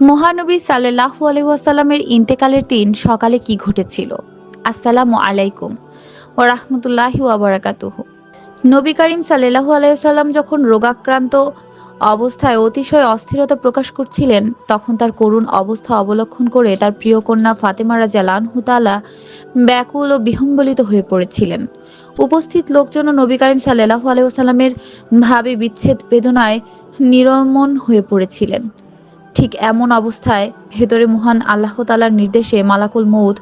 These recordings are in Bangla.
মহানবী সাল্লাহু আলহামের ইন্তেকালের দিন সকালে কি ঘটেছিল? আসসালামু আলাইকুম ও রাহমতুল্লাহি ওয়াবারাকাতুহ নবী করিম সাল্লাহু আলাইসাল্লাম যখন রোগাক্রান্ত অবস্থায় অতিশয় অস্থিরতা প্রকাশ করছিলেন, তখন তার করুণ অবস্থা অবলক্ষণ করে তার প্রিয় কন্যা ফাতেমা রাজা লানহুতালা ব্যাকুল ও বিহম্বলিত হয়ে পড়েছিলেন। উপস্থিত লোকজন নবী করিম সাল্লাহু আলাইসাল্লামের ভাবে বিচ্ছেদ বেদনায় নিরমন হয়ে পড়েছিলেন। ঠিক এমন অবস্থায় ভেতরে মহান আল্লাহ তালার নির্দেশে মালাকুল মৌদ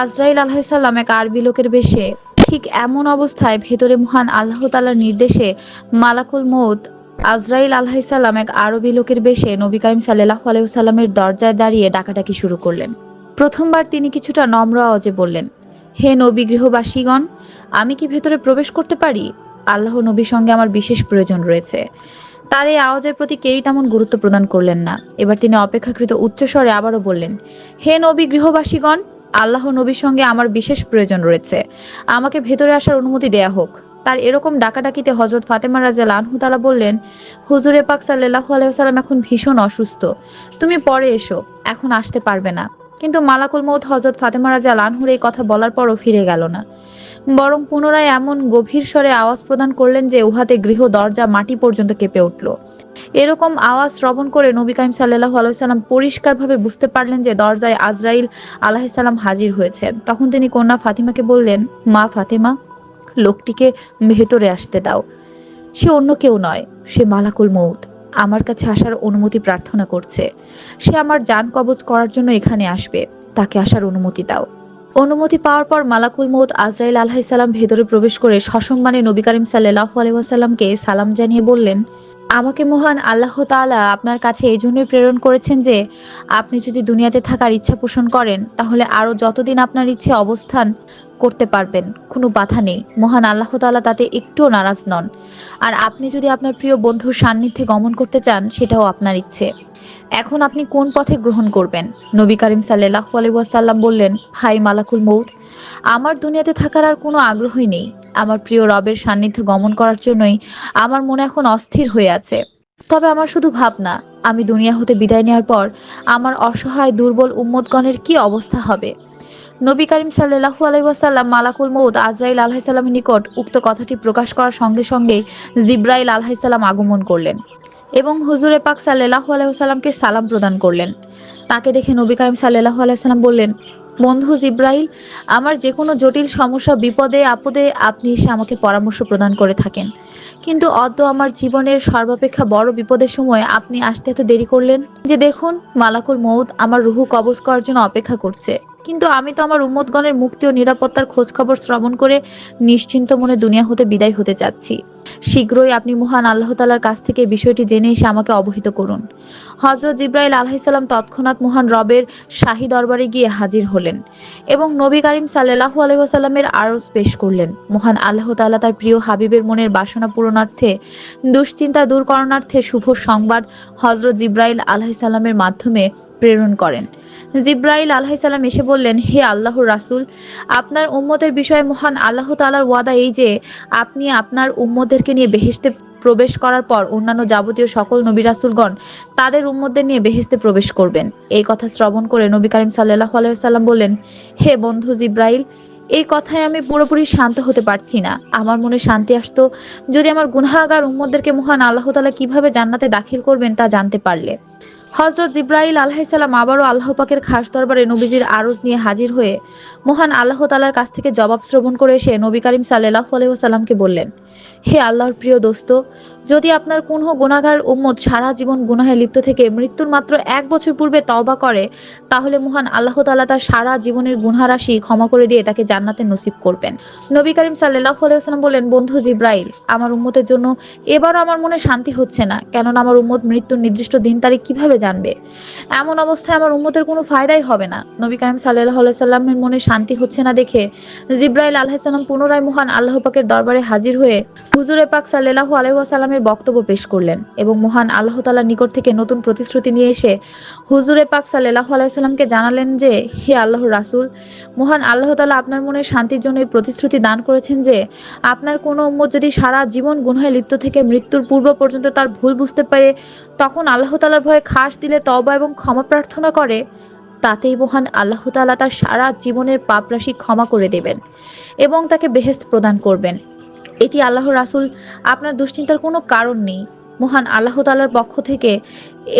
আজরাইল আলাহিসাল্লাম এক আরবি লোকের বেশে ঠিক এমন অবস্থায় ভেতরে মহান আল্লাহ তালার নির্দেশে মালাকুল মৌদ আজরাইল আলাহিসাল্লাম এক আরবি লোকের বেশে নবী করিম সাল্লাহ আলহিসাল্লামের দরজায় দাঁড়িয়ে ডাকাডাকি শুরু করলেন। প্রথমবার তিনি কিছুটা নম্র আওয়াজে বললেন, হে নবী গৃহবাসীগণ, আমি কি ভেতরে প্রবেশ করতে পারি? আল্লাহ নবীর সঙ্গে আমার বিশেষ প্রয়োজন রয়েছে। তার এই আওয়াজের প্রতি কেউই তেমন গুরুত্ব প্রদান করলেন না। এবার তিনি অপেক্ষাকৃত উচ্চস্বরে আবারও বললেন, হে নবী গৃহবাসীগণ, আল্লাহ নবীর সঙ্গে আমার বিশেষ প্রয়োজন রয়েছে। আমাকে ভেতরে আসার অনুমতি দেয়া হোক। তার এরকম ডাকাডাকিতে হজরত ফাতেমা রাজা লানহুতালা বললেন, হুজুরে পাক সাল্লাহ আলাইসাল্লাম এখন ভীষণ অসুস্থ। তুমি পরে এসো, এখন আসতে পারবে না। কিন্তু মালাকুল মৌত হজরত ফাতেমা রাজা লানহুর এই কথা বলার পরও ফিরে গেল না। বরং পুনরায় এমন গভীর স্বরে আওয়াজ প্রদান করলেন যে উহাতে গৃহ দরজা মাটি পর্যন্ত কেঁপে উঠল। এরকম আওয়াজ শ্রবণ করে নবী কাইম সাল্লাহ আলাইসাল্লাম পরিষ্কারভাবে বুঝতে পারলেন যে দরজায় আজরাইল আলাহিসাল্লাম হাজির হয়েছেন। তখন তিনি কন্যা ফাতিমাকে বললেন, মা ফাতেমা, লোকটিকে ভেতরে আসতে দাও। সে অন্য কেউ নয়, সে মালাকুল মৌত আমার কাছে আসার অনুমতি প্রার্থনা করছে। সে আমার যান কবজ করার জন্য এখানে আসবে। তাকে আসার অনুমতি দাও। অনুমতি পাওয়ার পর মালাকুল মৌত আজরাইল আলাহিসাল্লাম ভেতরে প্রবেশ করে সসম্মানে নবী করিম সাল্লাহ আলহাসাল্লামকে সালাম জানিয়ে বললেন, আমাকে মহান আল্লাহ তাআলা আপনার কাছে এই জন্যই প্রেরণ করেছেন যে, আপনি যদি দুনিয়াতে থাকার ইচ্ছা পোষণ করেন, তাহলে আরও যতদিন আপনার ইচ্ছে অবস্থান করতে পারবেন, কোনো বাধা নেই। মহান আল্লাহ তাআলা তাতে একটুও নারাজ নন। আর আপনি যদি আপনার প্রিয় বন্ধুর সান্নিধ্যে গমন করতে চান, সেটাও আপনার ইচ্ছে। এখন আপনি কোন পথে গ্রহণ করবেন? নবী করিম সাল্লাহ আলাইসাল্লাম বললেন, হাই মালাকুল মৌত আমার দুনিয়াতে থাকার আর কোনো আগ্রহই নেই। আমার প্রিয় রবের সান্নিধ্যে গমন করার জন্যই আমার মনে এখন অস্থির হয়ে আছে। তবে আমার শুধু ভাবনা, আমি দুনিয়া হতে বিদায় নেওয়ার পর আমার অসহায় দুর্বল উম্মতগণের কি অবস্থা হবে? নবী করিম সাল্লাহু আলাইসাল্লাম মালাকুল মৌদ আজরাইল আলহাইসাল্লামের নিকট উক্ত কথাটি প্রকাশ করার সঙ্গে সঙ্গেই জিব্রাইল আলহাইসাল্লাম আগমন করলেন। এবং হুজুরে পাক সাল্লাহ আলাইসাল্লামকে সালাম প্রদান করলেন। তাকে দেখে নবী করিম সাল্লাহ আলাইসাল্লাম বললেন, বন্ধু জিব্রাইল, আমার যে কোনো জটিল সমস্যা, বিপদে, আপদে আপনি এসে আমাকে পরামর্শ প্রদান করে থাকেন। কিন্তু অদ্য আমার জীবনের সর্বাপেক্ষা বড় বিপদের সময় আপনি আসতে এত দেরি করলেন যে দেখুন, মালাকুল মৌদ আমার রুহু কবজ করার জন্য অপেক্ষা করছে। কিন্তু আমি তো আমার উম্মতগণের মুক্তি ও নিরাপত্তার খোঁজ খবর শ্রবণ করে নিশ্চিন্ত মনে দুনিয়া হতে বিদায় হতে চাচ্ছি। শীঘ্রই আপনি মহান আল্লাহ তালার কাছ থেকে বিষয়টি জেনে এসে আমাকে অবহিত করুন। হজরত ইব্রাহিল আলহিসাল্লাম তৎক্ষণাৎ মহান রবের শাহী দরবারে গিয়ে হাজির হলেন এবং নবী করিম সাল্লাহু আলহিহাসাল্লামের আরজ পেশ করলেন। মহান আল্লাহ তাল্লাহ তার প্রিয় হাবিবের মনের বাসনা পূরণার্থে, দুশ্চিন্তা দূর করণার্থে শুভ সংবাদ হজরত জিব্রাইল আলহিসাল্লামের মাধ্যমে প্রেরণ করেন। জিব্রাইল আলহাইসাল্লাম এসে বললেন, হে আল্লাহর রাসুল, আপনার উম্মতের বিষয়ে মহান আল্লাহ তালার ওয়াদা এই যে, আপনি আপনার উম্মদেরকে নিয়ে বেহেস্তে প্রবেশ করার পর অন্যান্য যাবতীয় সকল নবী রাসুলগণ তাদের উম্মদের নিয়ে বেহেস্তে প্রবেশ করবেন। এই কথা শ্রবণ করে নবী করিম সাল্লাহ আলাইসাল্লাম বললেন, হে বন্ধু জিব্রাইল, এই কথায় আমি পুরোপুরি শান্ত হতে পারছি না। আমার মনে শান্তি আসতো যদি আমার গুনাহাগার উম্মদেরকে মহান আল্লাহ তালা কীভাবে জান্নাতে দাখিল করবেন তা জানতে পারলে। হজরত ইব্রাহিল আলাহিসাল্লাম আবারও আল্লাহ পাকের খাস দরবারে নবীজির আরজ নিয়ে হাজির হয়ে মহান আল্লাহ তালার কাছ থেকে জবাব শ্রবণ করে এসে নবী করিম সাল্লাহ আলহিহাসাল্লামকে বললেন হে আল্লাহর প্রিয় দোস্ত, যদি আপনার কোন গুণাগার উম্মত সারা জীবন গুনাহে লিপ্ত থেকে মৃত্যুর মাত্র এক বছর পূর্বে তওবা করে, তাহলে মহান আল্লাহ তালা তার সারা জীবনের গুনহারাশি ক্ষমা করে দিয়ে তাকে জান্নাতে নসিব করবেন। নবী করিম সাল্লাহ আলাইসাল্লাম বলেন, বন্ধু জিব্রাইল, আমার উম্মতের জন্য এবারও আমার মনে শান্তি হচ্ছে না, কেননা আমার উম্মত মৃত্যুর নির্দিষ্ট দিন তারিখ কীভাবে জানবে? এমন অবস্থায় আমার উম্মতের কোনো ফায়দাই হবে না। নবী করিম সাল্লাহ আলাইসাল্লামের মনে শান্তি হচ্ছে না দেখে জিব্রাইল আলাহিসাল্লাম পুনরায় মহান আল্লাহ পাকের দরবারে হাজির হয়ে হুজুরে পাক সাল্লাহু আলহামের বক্তব্য পেশ করলেন এবং মহান আল্লাহ তালার নিকট থেকে নতুন প্রতিশ্রুতি নিয়ে এসে হুজুরে পাক সাল্লাহু আলাইসাল্লামকে জানালেন যে, হে আল্লাহ রাসূল, মহান আল্লাহ তালা আপনার মনে শান্তির জন্য এই প্রতিশ্রুতি দান করেছেন যে, আপনার কোনো উম্মত যদি সারা জীবন গুনহায় লিপ্ত থেকে মৃত্যুর পূর্ব পর্যন্ত তার ভুল বুঝতে পারে, তখন আল্লাহ তালার ভয়ে খাস দিলে তবা এবং ক্ষমা প্রার্থনা করে। তাতেই মহান আল্লাহ তালা তার সারা জীবনের পাপরাশি ক্ষমা করে দেবেন এবং তাকে বেহেস্ত প্রদান করবেন। এটি আল্লাহ রাসুল, আপনার দুশ্চিন্তার কোনো কারণ নেই। মহান আল্লাহ তালার পক্ষ থেকে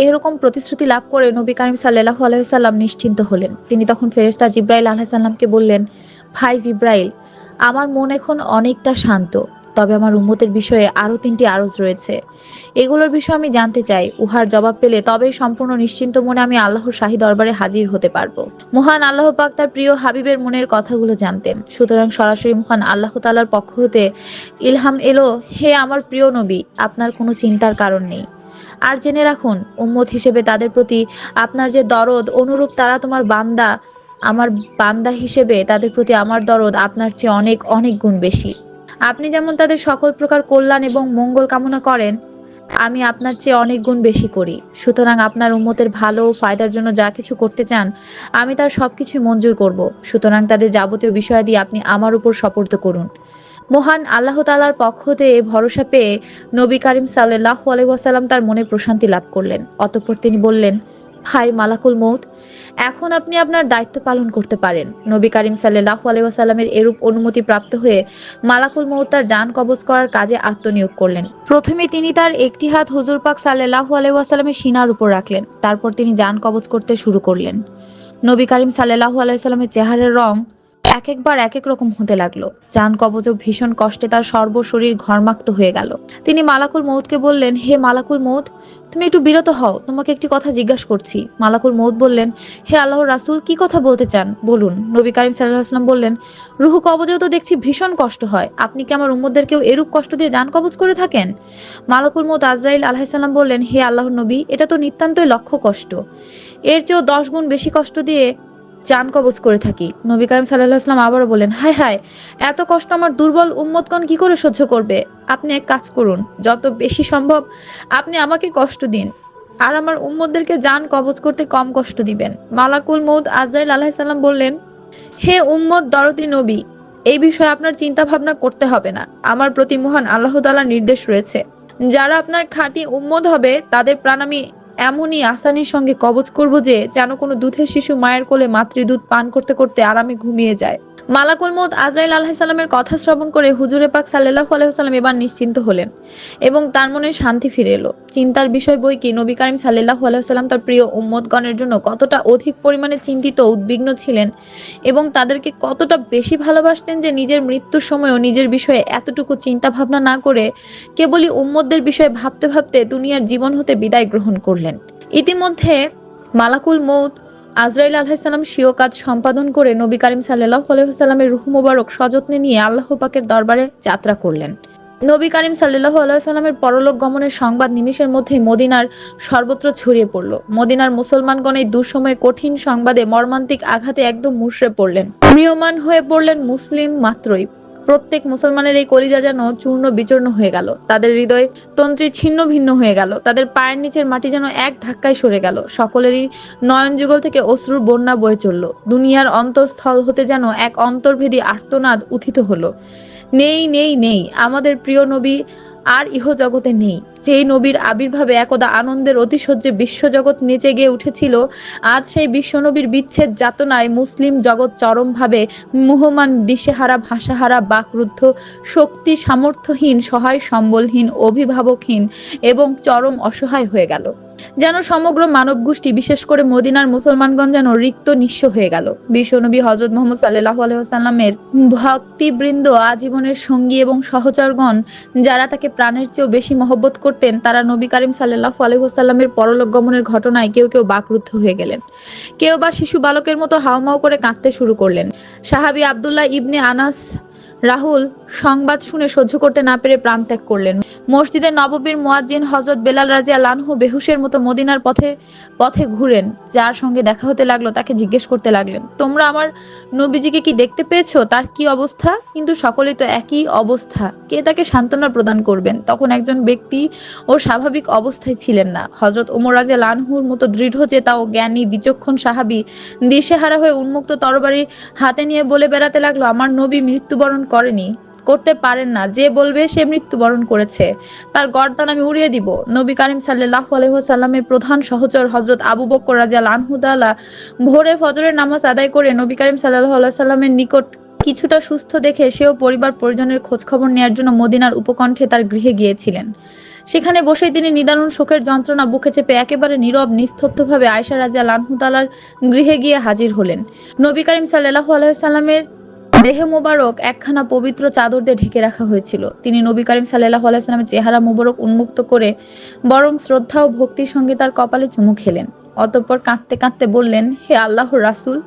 এরকম প্রতিশ্রুতি লাভ করে নবী করিম সাল্লাহ আলাইসাল্লাম নিশ্চিন্ত হলেন। তিনি তখন ফেরেস্তা জিব্রাইল আলাহিসাল্লামকে বললেন, ভাই জিব্রাইল, আমার মন এখন অনেকটা শান্ত। তবে আমার উম্মতের বিষয়ে আরও তিনটি আরজ রয়েছে। এগুলোর বিষয়ে আমি জানতে চাই, উহার জবাব পেলে তবেই সম্পূর্ণ নিশ্চিন্ত মনে আমি আল্লাহর শাহী দরবারে হাজির হতে পারব। মহান আল্লাহ পাক তার প্রিয় হাবিবের মনের কথাগুলো জানতেন। সুতরাং সরাসরি মহান আল্লাহ তালার পক্ষ হতে ইলহাম এলো, হে আমার প্রিয় নবী, আপনার কোনো চিন্তার কারণ নেই। আর জেনে রাখুন, উম্মত হিসেবে তাদের প্রতি আপনার যে দরদ, অনুরূপ তারা তোমার বান্দা, আমার বান্দা হিসেবে তাদের প্রতি আমার দরদ আপনার চেয়ে অনেক অনেক গুণ বেশি। আপনি যেমন তাদের সকল প্রকার কল্যাণ এবং মঙ্গল কামনা করেন, আমি আপনার চেয়ে অনেক গুণ বেশি করি। সুতরাং আপনার উম্মতের ভালো ও ফায়দার জন্য যা কিছু করতে চান, আমি তার সবকিছু মঞ্জুর করব। সুতরাং তাদের যাবতীয় বিষয়াদি আপনি আমার উপর সপর্দ করুন। মহান আল্লাহ তালার পক্ষ এ ভরসা পেয়ে নবী করিম সাল্লাহ আলহাম তার মনে প্রশান্তি লাভ করলেন। অতঃপর তিনি বললেন ভাই মালাকুল মৌত এখন আপনি আপনার দায়িত্ব পালন করতে পারেন। নবী করিম সাল্লাহ আলহামের এরূপ অনুমতি প্রাপ্ত হয়ে মালাকুল মৌত তার যান কবজ করার কাজে আত্মনিয়োগ করলেন। প্রথমে তিনি তার একটি হাত হুজুর পাক সাল্লাহ আলহামের সিনার উপর রাখলেন। তারপর তিনি যান কবজ করতে শুরু করলেন। নবী করিম সাল্লাহ আলাইসাল্লামের চেহারার রং এক একবার এক এক রকম হতে লাগল। যান কবজ ভীষণ কষ্টে তার সর্বশরীর ঘর্মাক্ত হয়ে গেল। তিনি মালাকুল মৌতকে বললেন, হে মালাকুল মৌত তুমি একটু বিরত হও, তোমাকে একটি কথা জিজ্ঞাসা করছি। মালাকুল মৌত বললেন, হে আল্লাহর রাসুল, কি কথা বলতে চান? বলুন। নবী করিম সাল্লাহ আসলাম বললেন, রুহু কবজেও তো দেখছি ভীষণ কষ্ট হয়। আপনি কি আমার উম্মদেরকেও এরূপ কষ্ট দিয়ে যান কবজ করে থাকেন? মালাকুল মৌত আজরাইল আলাহিসাল্লাম বললেন, হে আল্লাহর নবী, এটা তো নিতান্তই লক্ষ্য কষ্ট। এর চেয়েও দশ গুণ বেশি কষ্ট দিয়ে চান কবজ করে থাকি। নবী করিম সাল্লাহ আবারও বলেন, হায় হায়, এত কষ্ট আমার দুর্বল উম্মতগণ কি করে সহ্য করবে? আপনি এক কাজ করুন, যত বেশি সম্ভব আপনি আমাকে কষ্ট দিন। আর আমার উম্মতদেরকে যান কবজ করতে কম কষ্ট দিবেন। মালাকুল মৌদ আজরাইল আলাহ সাল্লাম বললেন, হে উম্মত দরদি নবী, এই বিষয়ে আপনার চিন্তা ভাবনা করতে হবে না। আমার প্রতি মহান আল্লাহ তালার নির্দেশ রয়েছে। যারা আপনার খাঁটি উম্মত হবে, তাদের প্রাণ আমি এমনই আসানির সঙ্গে কবচ করব যে, যেন কোনো দুধের শিশু মায়ের কোলে মাতৃদুধ পান করতে করতে আরামে ঘুমিয়ে যায়। মালাকুল মৌত আজরাইল আলাহিসাল্লামের কথা শ্রবণ করে হুজুরে পাক সাল্লাহ আলাইসাল্লাম এবার নিশ্চিন্ত হলেন এবং তার মনে শান্তি ফিরে এলো। চিন্তার বিষয় বই কি নবী করিম সাল্লাহ আলাইসাল্লাম তার প্রিয় উম্মতগণের জন্য কতটা অধিক পরিমাণে চিন্তিত, উদ্বিগ্ন ছিলেন এবং তাদেরকে কতটা বেশি ভালোবাসতেন যে নিজের মৃত্যুর সময়ও নিজের বিষয়ে এতটুকু চিন্তা ভাবনা না করে কেবলই উম্মতদের বিষয়ে ভাবতে ভাবতে দুনিয়ার জীবন হতে বিদায় গ্রহণ করলেন। ইতিমধ্যে মালাকুল মৌত আজরাইল আলাহিসাল্লাম স্বীয় কাজ সম্পাদন করে নবী করিম সাল্লাহ আলহিহাল্লামের রুহ মুবারক, সযত্নে নিয়ে আল্লাহ পাকের দরবারে যাত্রা করলেন। নবী করিম সাল্লাহ আলাইসাল্লামের পরলোক গমনের সংবাদ নিমিষের মধ্যেই মদিনার সর্বত্র ছড়িয়ে পড়ল। মদিনার মুসলমানগণ এই দুঃসময়ে কঠিন সংবাদে মর্মান্তিক আঘাতে একদম মুশড়ে পড়লেন। প্রিয়মান হয়ে পড়লেন মুসলিম মাত্রই। প্রত্যেক মুসলমানের এই কলিজা যেন চূর্ণ বিচূর্ণ হয়ে গেল। তাদের হৃদয় তন্ত্রী ছিন্ন ভিন্ন হয়ে গেল। তাদের পায়ের নিচের মাটি যেন এক ধাক্কায় সরে গেল। সকলেরই নয়ন যুগল থেকে অশ্রুর বন্যা বয়ে চলল। দুনিয়ার অন্তঃস্থল হতে যেন এক অন্তর্ভেদী আর্তনাদ উথিত হলো। নেই নেই নেই, আমাদের প্রিয় নবী আর ইহজগতে নেই। যেই নবীর আবির্ভাবে একদা আনন্দের অতিশয্যে বিশ্বজগৎ নেচে গিয়ে উঠেছিল, আজ সেই বিশ্বনবীর বিচ্ছেদ যাতনায় মুসলিম জগৎ চরমভাবে মুহমান, দিশেহারা, ভাষাহারা, বাকরুদ্ধ, শক্তি সামর্থ্যহীন, সহায় সম্বলহীন, অভিভাবকহীন এবং চরম অসহায় হয়ে গেল। যেন সমগ্র মানব গোষ্ঠী বিশেষ করে মদিনার মুসলমানগণ যেন রিক্ত, নিঃস্ব হয়ে গেল। বিশ্বনবী হজরত মোহাম্মদ সাল্লাহ আলহামের ভক্তিবৃন্দ, আজীবনের সঙ্গী এবং সহচরগণ, যারা তাকে প্রাণের চেয়েও বেশি মহব্বত করতেন, তারা নবী করিম সাল্লাহ আলহামের পরলোক গমনের ঘটনায় কেউ কেউ বাকরুদ্ধ হয়ে গেলেন। কেউ বা শিশু বালকের মতো হাউমাউ করে কাঁদতে শুরু করলেন। সাহাবি আবদুল্লাহ ইবনে আনাস রাহুল, সংবাদ শুনে সহ্য করতে না পেরে প্রাণ ত্যাগ করলেন। মসজিদে নববীর মোয়াজ্জিন হজরত বেলাল রাজিয়া লানহু বেহুশের মতো মদিনার পথে পথে ঘুরেন, যার সঙ্গে দেখা হতে লাগল, তাকে জিজ্ঞেস করতে লাগলেন, তোমরা আমার নবীজিকে কি দেখতে পেয়েছ? তার কি অবস্থা? কিন্তু সকলেই তো একই অবস্থা। কে তাকে সান্ত্বনা প্রদান করবেন? তখন একজন ব্যক্তি ও স্বাভাবিক অবস্থায় ছিলেন না। হজরত ওমর রাজা লানহুর মতো দৃঢ় চেতা ও জ্ঞানী, বিচক্ষণ সাহাবি দিশেহারা হয়ে উন্মুক্ত তরবারি হাতে নিয়ে বলে বেড়াতে লাগল, আমার নবী মৃত্যুবরণ করেনি। করতে পারেন না। যে বলবে সে মৃত্যুবরণ করেছে। তার গর্দান আমি উড়িয়ে দিব। নবী করিম সাল্লাহ আলহিহাল্লামের প্রধান সহচর হজরত আবু বক্কর রাজিয়াল আনহুদাল্লাহ ভোরে ফজরের নামাজ আদায় করে নবী করিম সাল্লাহ আল্লাহ সাল্লামের নিকট কিছুটা সুস্থ দেখে সেও পরিবার পরিজনের খোঁজ খবর নেয়ার জন্য মদিনার উপকণ্ঠে তার গৃহে গিয়েছিলেন। সেখানে বসে তিনি নিদারুণ শোকের যন্ত্রণা বুকে চেপে একেবারে নীরব, নিস্তব্ধভাবে আয়সা রাজা লানহুতালার গৃহে গিয়ে হাজির হলেন। নবী করিম সাল্লাহ আলাইসাল্লামের দেহে মোবারক একখানা পবিত্র চাদর দিয়ে ঢেকে রাখা হয়েছিল। তিনি নবী করিম সাল্লাহ আলাইসাল্লামের চেহারা মোবারক উন্মুক্ত করে বরং শ্রদ্ধা ও ভক্তির সঙ্গে তার কপালে চুমু খেলেন। অতঃপর কাঁদতে কাঁদতে বললেন, হে আল্লাহর রাসূল,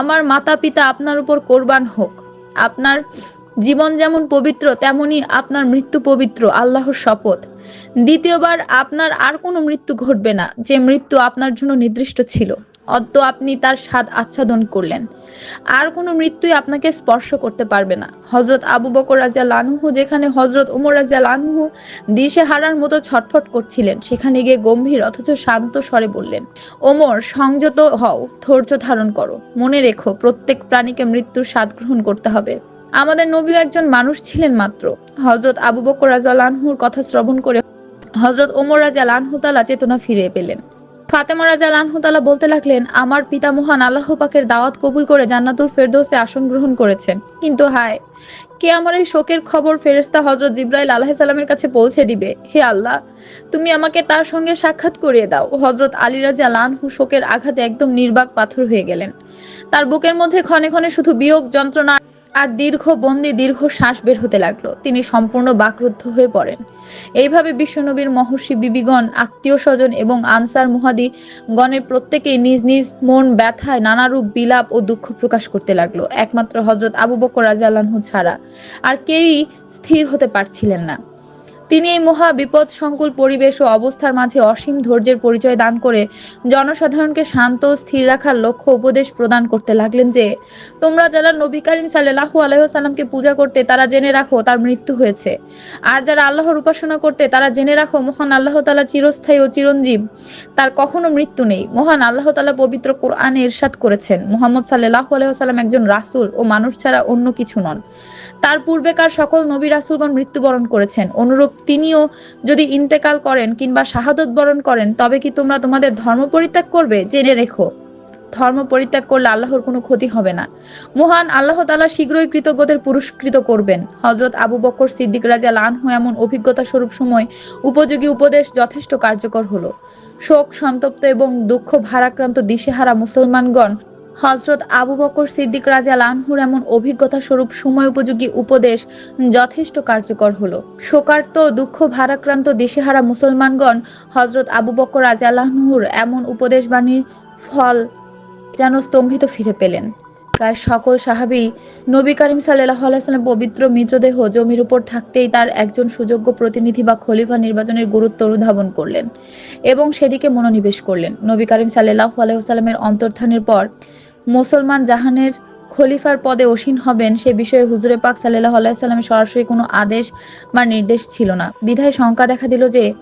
আমার মাতা পিতা আপনার উপর কোরবান হোক। আপনার জীবন যেমন পবিত্র, তেমনি আপনার মৃত্যু পবিত্র, আল্লাহর শপথ। দ্বিতীয়বার আপনার আর কোনো মৃত্যু ঘটবে না, যে মৃত্যু আপনার জন্য নির্দিষ্ট ছিল। অদ্য আপনি তার স্বাদ আচ্ছাদন করলেন। আর কোনো মৃত্যুই আপনাকে স্পর্শ করতে পারবে না। হজরত আবু বকর রাজিয়া লানুহু যেখানে হজরত উমর রাজিয়া লানুহু দিশে হারার মতো ছটফট করছিলেন, সেখানে গিয়ে গম্ভীর অথচ শান্ত স্বরে বললেন, ওমর, সংযত হও, ধৈর্য ধারণ করো। মনে রেখো, প্রত্যেক প্রাণীকে মৃত্যুর স্বাদ গ্রহণ করতে হবে। আমাদের নবীও একজন মানুষ ছিলেন মাত্র। হজরত আবু বকর রাজা লানহুর কথা শ্রবণ করে হজরত ওমর রাজা লানহুতালা চেতনা ফিরে পেলেন। ফাতেমা রাজা লানহুতালা বলতে লাগলেন, আমার পিতা মহান আল্লাহ পাকের দাওয়াত কবুল করে জান্নাতুল ফেরদৌসে আসন গ্রহণ করেছেন। কিন্তু হায়, কে আমার এই শোকের খবর ফেরেস্তা হজরত জিব্রাইল আলাহ সালামের কাছে পৌঁছে দিবে? হে আল্লাহ, তুমি আমাকে তার সঙ্গে সাক্ষাৎ করিয়ে দাও। হজরত আলী রাজা লানহু শোকের আঘাতে একদম নির্বাক পাথর হয়ে গেলেন। তার বুকের মধ্যে ক্ষণে ক্ষণে শুধু বিয়োগ যন্ত্রণা আর দীর্ঘ বন্দি দীর্ঘ শ্বাস বের হতে লাগল। তিনি সম্পূর্ণ বাকরুদ্ধ হয়ে পড়েন। এইভাবে বিশ্বনবীর মহর্ষি বিবিগণ, আত্মীয় স্বজন এবং আনসার মুহাদি গণের প্রত্যেকেই নিজ নিজ মন ব্যথায় নানারূপ বিলাপ ও দুঃখ প্রকাশ করতে লাগল, একমাত্র হজরত আবু বকর রাজালানহু ছাড়া। আর কেউই স্থির হতে পারছিলেন না। তিনি এই মহা বিপদ সংকুল পরিবেশ ও অবস্থার মাঝে অসীম ধৈর্যের পরিচয় দান করে জনসাধারণকে শান্ত স্থির রাখার লক্ষ্য উপদেশ প্রদান করতে লাগলেন যে, তোমরা যারা নবী করিম সাল্লাহু আলাইসাল্লামকে পূজা করতে, তারা জেনে রাখো তার মৃত্যু হয়েছে। আর যারা আল্লাহর উপাসনা করতে, তারা জেনে রাখো মহান আল্লাহ তালা চিরস্থায়ী ও চিরঞ্জীব। তার কখনো মৃত্যু নেই। মহান আল্লাহ তালা পবিত্র কোরআনে ইরশাদ করেছেন, মোহাম্মদ সাল্লাহ আলাইসাল্লাম একজন রাসূল ও মানুষ ছাড়া অন্য কিছু নন। তার পূর্বেকার সকল নবী রাসূলগণ মৃত্যুবরণ করেছেন। অনুরূপ তিনিও যদি ইন্তেকাল করেন কিংবা শাহাদত বরণ করেন, তবে কি তোমরা তোমাদের ধর্ম পরিত্যাগ করবে? জেনে রেখো। ধর্ম পরিত্যাগ করলে আল্লাহর কোনো ক্ষতি হবে না। মহান আল্লাহ তালা শীঘ্রই কৃতজ্ঞদের পুরস্কৃত করবেন। হজরত আবু বকর সিদ্দিক রাজা লান লানহু এমন অভিজ্ঞতা স্বরূপ সময় উপযোগী উপদেশ যথেষ্ট কার্যকর হলো। শোক, সন্তপ্ত এবং দুঃখ ভারাক্রান্ত দিশেহারা মুসলমানগণ হজরত আবু বকর সিদ্দিক রাজা লানহুর এমন অভিজ্ঞতা স্বরূপ সময় উপযোগী উপদেশ যথেষ্ট কার্যকর হলো। শোকার্ত, দুঃখ ভারাক্রান্ত দিশেহারা মুসলমানগণ হজরত আবু বকর রাজা লানহুর এমন উপদেশ বাণীর ফল যেন স্তম্ভিত ফিরে পেলেন। প্রায় সকল সাহাবি নবী করিম সাল্লাহ পবিত্র মৃতদেহ জমির উপর থাকতেই তার একজন সুযোগ্য প্রতিনিধি বা খলিফা নির্বাচনের গুরুত্ব অনুধাবন করলেন এবং সেদিকে মনোনিবেশ করলেন। নবী করিম সাল্লাহ আলাইসাল্লামের অন্তর্ধানের পর মুসলমান জাহানের খলিফার পদে অসীন হবেন, সে বিষয়ে হুজুরে পাক সাল্লাহ আলাইসাল্লামের সরাসরি কোনো আদেশ বা নির্দেশ ছিল না। বিধায় শঙ্কা দেখা দিল যে,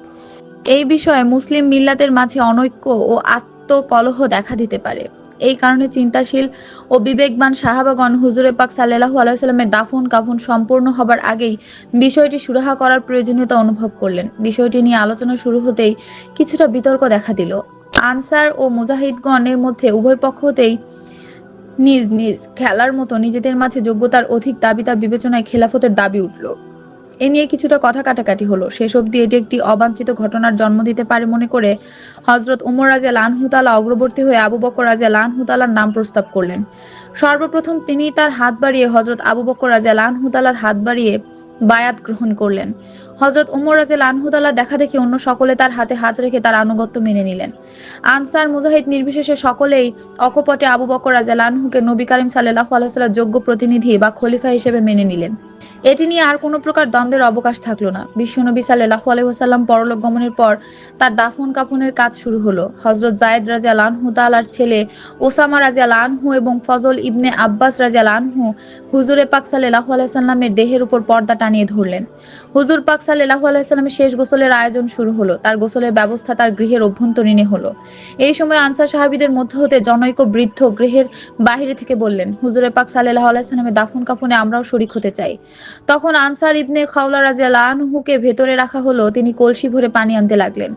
এই বিষয়ে মুসলিম মিল্লাতের মাঝে অনৈক্য ও আত্মকলহ দেখা দিতে পারে। এই কারণে চিন্তাশীল ও বিবেকবান সাহাবাগণ হুজুরে পাক সাল্লাহু আলাইসাল্লামের দাফন কাফন সম্পূর্ণ হবার আগেই বিষয়টি সুরাহা করার প্রয়োজনীয়তা অনুভব করলেন। বিষয়টি নিয়ে আলোচনা শুরু হতেই কিছুটা বিতর্ক দেখা দিল। আনসার ও মুজাহিদগণের মধ্যে উভয় পক্ষ হতেই নিজ নিজ খেলার মতো নিজেদের মাঝে যোগ্যতার অধিক দাবি তার বিবেচনায় খেলাফতের দাবি উঠল। এ নিয়ে কিছুটা কথা কাটাকাটি হলো। শেষ অবধি এটি একটি অবাঞ্ছিত ঘটনার জন্ম দিতে পারে মনে করে হজরত উমর রাজা লানহুতালা অগ্রবর্তী হয়ে আবু বকর রাজা লানহুতালার নাম প্রস্তাব করলেন। সর্বপ্রথম তিনি তার হাত বাড়িয়ে হজরত আবু বকর রাজা লানহুতালার হাত বাড়িয়ে বায়াত গ্রহণ করলেন। হজরত উমর রাজেল আনহুদাল্লাহ দেখা দেখি অন্য সকলে তার হাতে হাত রেখে তার আনুগত্য মেনে নিলেন। আনসার মুজাহিদ নির্বিশেষে সকলেই অকপটে আবু বকর রাজেল লানহুকে নবী করিম সাল্লাহ আলাইসাল্লাম যোগ্য প্রতিনিধি বা খলিফা হিসেবে মেনে নিলেন। এটি নিয়ে আর কোনো প্রকার দ্বন্দ্বের অবকাশ থাকল না। বিশ্বনবী সাল্লাহু আলহিহাসাল্লাম পরলোক গমনের পর তার দাফন কাফনের কাজ শুরু হলো। হজরত জায়েদ রাজিয়াল আনহু, তালার ছেলে ওসামা রাজিয়াল আনহু এবং ফজল ইবনে আব্বাস রাজিয়াল আনহু হুজুরে পাক সাল্লাহু আলাইসাল্লামের দেহের উপর পর্দা টানিয়ে ধরলেন। হুজুর পাক সাল্লাহু আলাইসাল্লামের শেষ গোসলের আয়োজন শুরু হলো। তার গোসলের ব্যবস্থা তার গৃহের অভ্যন্তরীণে হলো। এই সময় আনসার সাহাবিদের মধ্য হতে জনৈক বৃদ্ধ গৃহের বাহিরে থেকে বললেন, হুজুরে পাক সাল্লাহ আলাইসাল্লামের দাফন কাফনে আমরাও শরিক হতে চাই। তখন আনসার ইবনে খাউলা রাজিয়াল আনহুকে ভেতরে রাখা হলো। তিনি কলসি ভরে পানি আনতে লাগলেন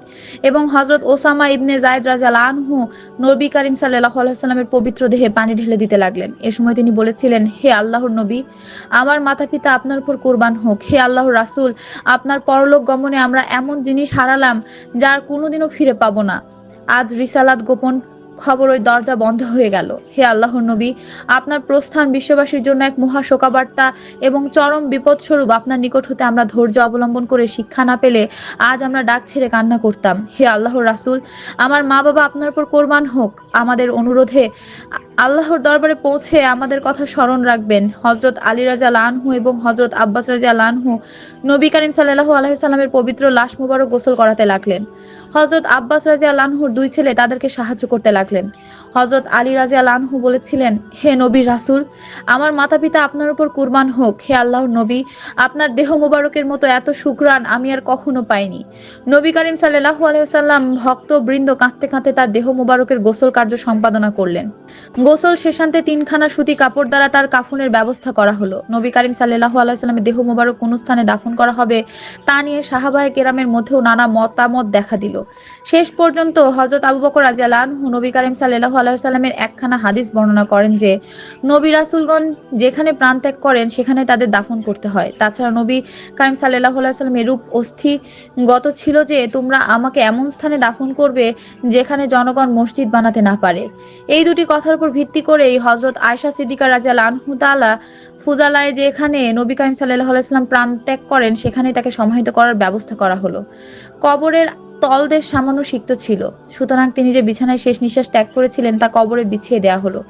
এবং হজরত ওসামা ইবনে জায়দ রাজিয়াল আনহু নবী করিম সাল্লাহ আলাইসাল্লামের পবিত্র দেহে পানি ঢেলে দিতে লাগলেন। এ সময় তিনি বলেছিলেন, হে আল্লাহর নবী, আমার মাতা পিতা আপনার উপর কোরবান হোক। হে আল্লাহর রাসূল, আপনার পরলোক গমনে আমরা এমন জিনিস হারালাম যার কোনোদিনও ফিরে পাবো না। আজ রিসালাত গোপন খবর ওই দরজা বন্ধ হয়ে গেল। হে আল্লাহর নবী, আপনার প্রস্থান বিশ্ববাসীর জন্য এক মহা শোকাবার্তা এবং চরম বিপদস্বরূপ আপনার নিকট হতে আমরা ধৈর্য অবলম্বন করে শিক্ষা না পেলে আজ আমরা ডাক ছেড়ে কান্না করতাম। হে আল্লাহর রাসূল, আমার মা বাবা আপনার উপর কোরবান হোক, আমাদের অনুরোধে আল্লাহর দরবারে পৌঁছে আমাদের কথা স্মরণ রাখবেন। হজরত আলী রাজা লানহু এবং হজরত আব্বাস রাজা লানহু নবী করিম সাল্লাহু আলহিসাল্লামের পবিত্র লাশ মুবারক গোসল করাতে লাগলেন। হজরত আব্বাস রাজিয়া লানহুর দুই ছেলে তাদেরকে সাহায্য করতে লাগলেন। হজরত আলী রাজিয়া লানহু বলেছিলেন, হে নবী রাসূল, আমার মাতা পিতা আপনার উপর কুরবান হোক, হে আল্লাহর নবী, আপনার দেহ মোবারকের মতো এত সুগ্রাণ আমি আর কখনো পাইনি। নবী করিম সাল্লাহু আলহিসাল্লাম ভক্ত বৃন্দ কাঁদতে কাঁদতে তার দেহ মোবারকের গোসল কার্য সম্পাদনা করলেন। গোসল শেষান্তে তিনখানা সুতি কাপড় দ্বারা তার কাফনের ব্যবস্থা করা হলো। নবী করিম সাল্লাহু আলাইসাল্লামের দেহ মোবারক কোন স্থানে দাফন করা হবে, তা নিয়ে সাহাবায়ে কেরামের মধ্যেও নানা মতামত দেখা দিল। শেষ পর্যন্ত হজরত আবু বকর রাজিয়াল আনহু নবী করিম সাল্লাহু আলাইসাল্লামের একখানা হাদিস বর্ণনা করেন যে, নবী রাসুলগণ যেখানে প্রাণ ত্যাগ করেন, সেখানে তাদের দাফন করতে হয়। তাছাড়া নবী করিম সাল্লাহু আলাইসাল্লাম এরূপ অস্থি গত ছিল যে, তোমরা আমাকে এমন স্থানে দাফন করবে যেখানে জনগণ মসজিদ বানাতে না পারে। এই দুটি কথার উপর ভিত্তি করেই হজরত আয়সা সিদ্দিকা রাজিয়াল আনহু তালা ফুজালায় যেখানে নবী করিম সাল্লাহ আলাইসাল্লাম প্রাণ ত্যাগ করেন, সেখানে তাকে সমাহিত করার ব্যবস্থা করা হলো। কবরের তলদেশ সামান্য সিক্ত ছিল। সুতরাং তিনি যে বিছানায় শেষ নিঃশ্বাস ত্যাগ করেছিলেন, তা কবরে বিছিয়ে দেয়া হলো।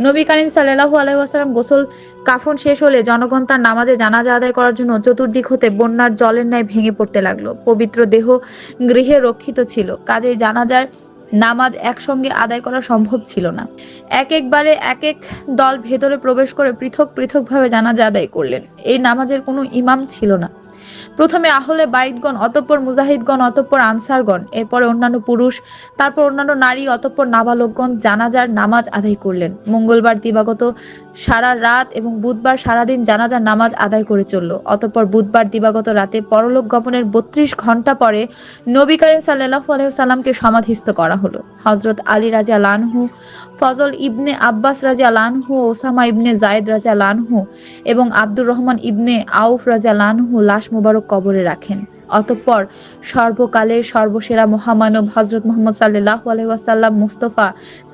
নবী করিম সাল্লাহু আলহাম গোসল কাফন শেষ হলে জনগণ তার নামাজে জানাজা আদায় করার জন্য চতুর্দিক হতে বন্যার জলের ন্যায় ভেঙে পড়তে লাগল। পবিত্র দেহ গৃহে রক্ষিত ছিল। কাজেই জানাজার নামাজ একসঙ্গে আদায় করা সম্ভব ছিল না। এক একবারে এক এক দল ভেতরে প্রবেশ করে পৃথক পৃথকভাবে জানাজা আদায় করলেন। এই নামাজের কোনো ইমাম ছিল না। প্রথমে আহলে বাইদগণ অতঃপর মুজাহিদগণ, অতঃপর আনসারগণ, এরপরে অন্যান্য পুরুষ, তারপর অন্যান্য নারী, অতঃপর নাবালকগণ জানাজার নামাজ আদায় করলেন। মঙ্গলবার দিবাগত সারা রাত এবং বুধবার সারাদিন জানাজার নামাজ আদায় করে চলল। অতঃপর বুধবার দিবাগত রাতে পরলোক গমনের বত্রিশ ঘণ্টা পরে নবী করিম সাল্লাহ আলহামকে সমাধিস্থ করা হলো। হজরত আলী রাজিয়া লানহু ফজল ইবনে আব্বাস রাজা লানহু ওসামা ইবনে জায়েদ রাজা লানহু এবং আব্দুর রহমান ইবনে আউফ রাজা লানহু লাশ মুবারক কবরে রাখেন। অতঃপর সর্বকালের সর্বসেরা মহামানব হজরত মোহাম্মদ সাল্লাহ আলহাসাল্লাম মুস্তফা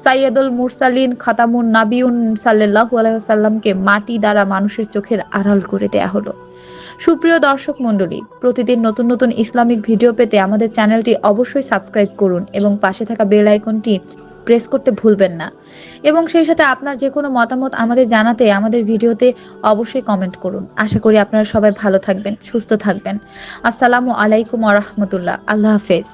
সাইয়দুল মুরসালিন খাতামুন নাবিউন সাল্লাহ আলহাসাল্লামকে মাটি দ্বারা মানুষের চোখের আড়াল করে দেয়া হলো। সুপ্রিয় দর্শক মণ্ডলী, প্রতিদিন নতুন নতুন ইসলামিক ভিডিও পেতে আমাদের চ্যানেলটি অবশ্যই সাবস্ক্রাইব করুন এবং পাশে থাকা বেল আইকনটি প্রেস করতে ভুলবেন না। এবং সেই সাথে আপনার যে কোনো মতামত আমাদের জানাতে, আমাদের ভিডিওতে অবশ্যই কমেন্ট করুন। আশা করি আপনারা সবাই ভালো থাকবেন, সুস্থ থাকবেন। আসসালামু আলাইকুম আ রহমতুল্লাহ। আল্লাহ হাফেজ।